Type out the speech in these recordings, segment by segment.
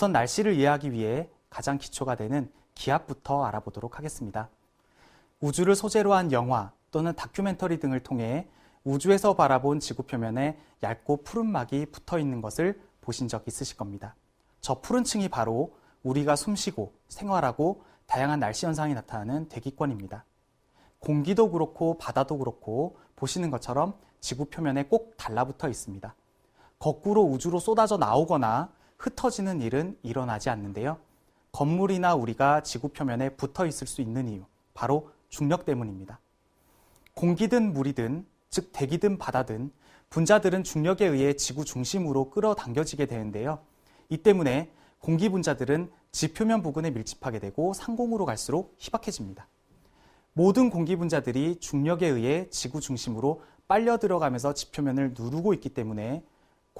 우선 날씨를 이해하기 위해 가장 기초가 되는 기압부터 알아보도록 하겠습니다. 우주를 소재로 한 영화 또는 다큐멘터리 등을 통해 우주에서 바라본 지구 표면에 얇고 푸른 막이 붙어 있는 것을 보신 적 있으실 겁니다. 저 푸른 층이 바로 우리가 숨쉬고 생활하고 다양한 날씨 현상이 나타나는 대기권입니다. 공기도 그렇고 바다도 그렇고 보시는 것처럼 지구 표면에 꼭 달라붙어 있습니다. 거꾸로 우주로 쏟아져 나오거나 흩어지는 일은 일어나지 않는데요. 건물이나 우리가 지구 표면에 붙어 있을 수 있는 이유, 바로 중력 때문입니다. 공기든 물이든, 즉 대기든 바다든 분자들은 중력에 의해 지구 중심으로 끌어당겨지게 되는데요. 이 때문에 공기 분자들은 지표면 부근에 밀집하게 되고 상공으로 갈수록 희박해집니다. 모든 공기 분자들이 중력에 의해 지구 중심으로 빨려 들어가면서 지표면을 누르고 있기 때문에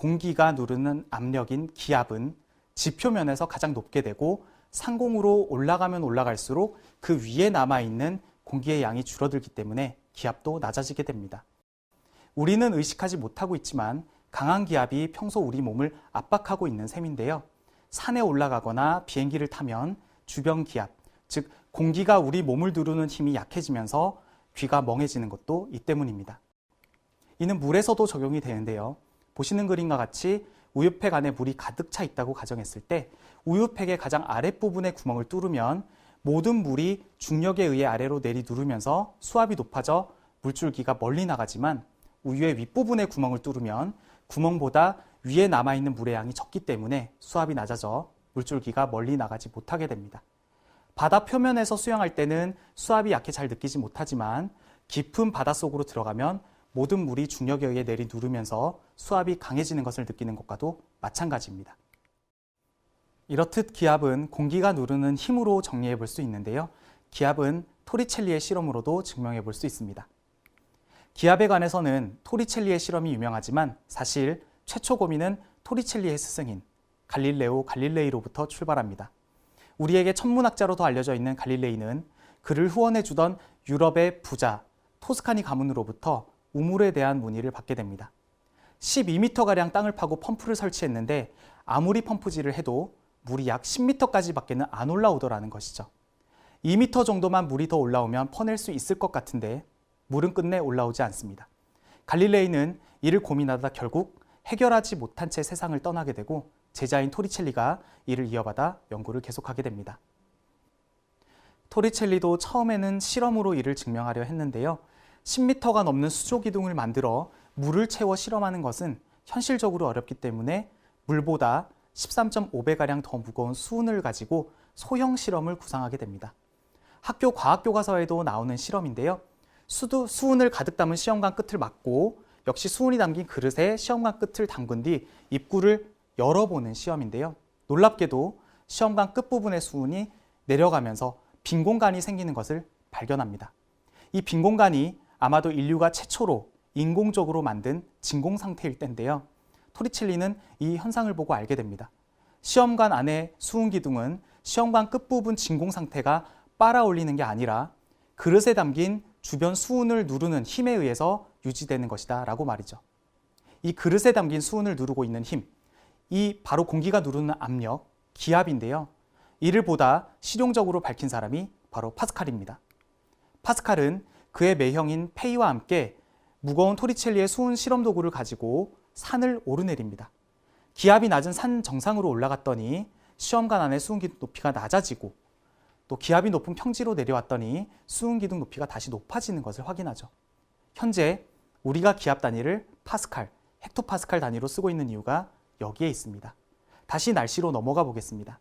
공기가 누르는 압력인 기압은 지표면에서 가장 높게 되고 상공으로 올라가면 올라갈수록 그 위에 남아있는 공기의 양이 줄어들기 때문에 기압도 낮아지게 됩니다. 우리는 의식하지 못하고 있지만 강한 기압이 평소 우리 몸을 압박하고 있는 셈인데요. 산에 올라가거나 비행기를 타면 주변 기압, 즉 공기가 우리 몸을 누르는 힘이 약해지면서 귀가 멍해지는 것도 이 때문입니다. 이는 물에서도 적용이 되는데요. 보시는 그림과 같이 우유팩 안에 물이 가득 차 있다고 가정했을 때 우유팩의 가장 아랫부분에 구멍을 뚫으면 모든 물이 중력에 의해 아래로 내리 누르면서 수압이 높아져 물줄기가 멀리 나가지만 우유의 윗부분에 구멍을 뚫으면 구멍보다 위에 남아있는 물의 양이 적기 때문에 수압이 낮아져 물줄기가 멀리 나가지 못하게 됩니다. 바다 표면에서 수영할 때는 수압이 약해 잘 느끼지 못하지만 깊은 바닷속으로 들어가면 모든 물이 중력에 의해 내리 누르면서 수압이 강해지는 것을 느끼는 것과도 마찬가지입니다. 이렇듯 기압은 공기가 누르는 힘으로 정리해 볼 수 있는데요. 기압은 토리첼리의 실험으로도 증명해 볼 수 있습니다. 기압에 관해서는 토리첼리의 실험이 유명하지만 사실 최초 고민은 토리첼리의 스승인 갈릴레오 갈릴레이로부터 출발합니다. 우리에게 천문학자로도 알려져 있는 갈릴레이는 그를 후원해 주던 유럽의 부자 토스카니 가문으로부터 우물에 대한 문의를 받게 됩니다. 12m가량 땅을 파고 펌프를 설치했는데 아무리 펌프질을 해도 물이 약 10m까지밖에는 안 올라오더라는 것이죠. 2m 정도만 물이 더 올라오면 퍼낼 수 있을 것 같은데 물은 끝내 올라오지 않습니다. 갈릴레이는 이를 고민하다 결국 해결하지 못한 채 세상을 떠나게 되고 제자인 토리첼리가 이를 이어받아 연구를 계속하게 됩니다. 토리첼리도 처음에는 실험으로 이를 증명하려 했는데요. 10m가 넘는 수조 기둥을 만들어 물을 채워 실험하는 것은 현실적으로 어렵기 때문에 물보다 13.5배가량 더 무거운 수은을 가지고 소형 실험을 구상하게 됩니다. 학교 과학 교과서에도 나오는 실험인데요. 수도, 수은을 가득 담은 시험관 끝을 막고 역시 수은이 담긴 그릇에 시험관 끝을 담근 뒤 입구를 열어보는 시험인데요. 놀랍게도 시험관 끝부분의 수은이 내려가면서 빈 공간이 생기는 것을 발견합니다. 이 빈 공간이 아마도 인류가 최초로 인공적으로 만든 진공 상태일 때인데요. 토리첼리는 이 현상을 보고 알게 됩니다. 시험관 안의 수은 기둥은 시험관 끝부분 진공 상태가 빨아 올리는 게 아니라 그릇에 담긴 주변 수은을 누르는 힘에 의해서 유지되는 것이다 라고 말이죠. 이 그릇에 담긴 수은을 누르고 있는 힘, 이 바로 공기가 누르는 압력, 기압인데요. 이를 보다 실용적으로 밝힌 사람이 바로 파스칼입니다. 파스칼은 그의 매형인 페이와 함께 무거운 토리첼리의 수은 실험 도구를 가지고 산을 오르내립니다. 기압이 낮은 산 정상으로 올라갔더니 시험관 안의 수은 기둥 높이가 낮아지고 또 기압이 높은 평지로 내려왔더니 수은 기둥 높이가 다시 높아지는 것을 확인하죠. 현재 우리가 기압 단위를 파스칼, 헥토파스칼 단위로 쓰고 있는 이유가 여기에 있습니다. 다시 날씨로 넘어가 보겠습니다.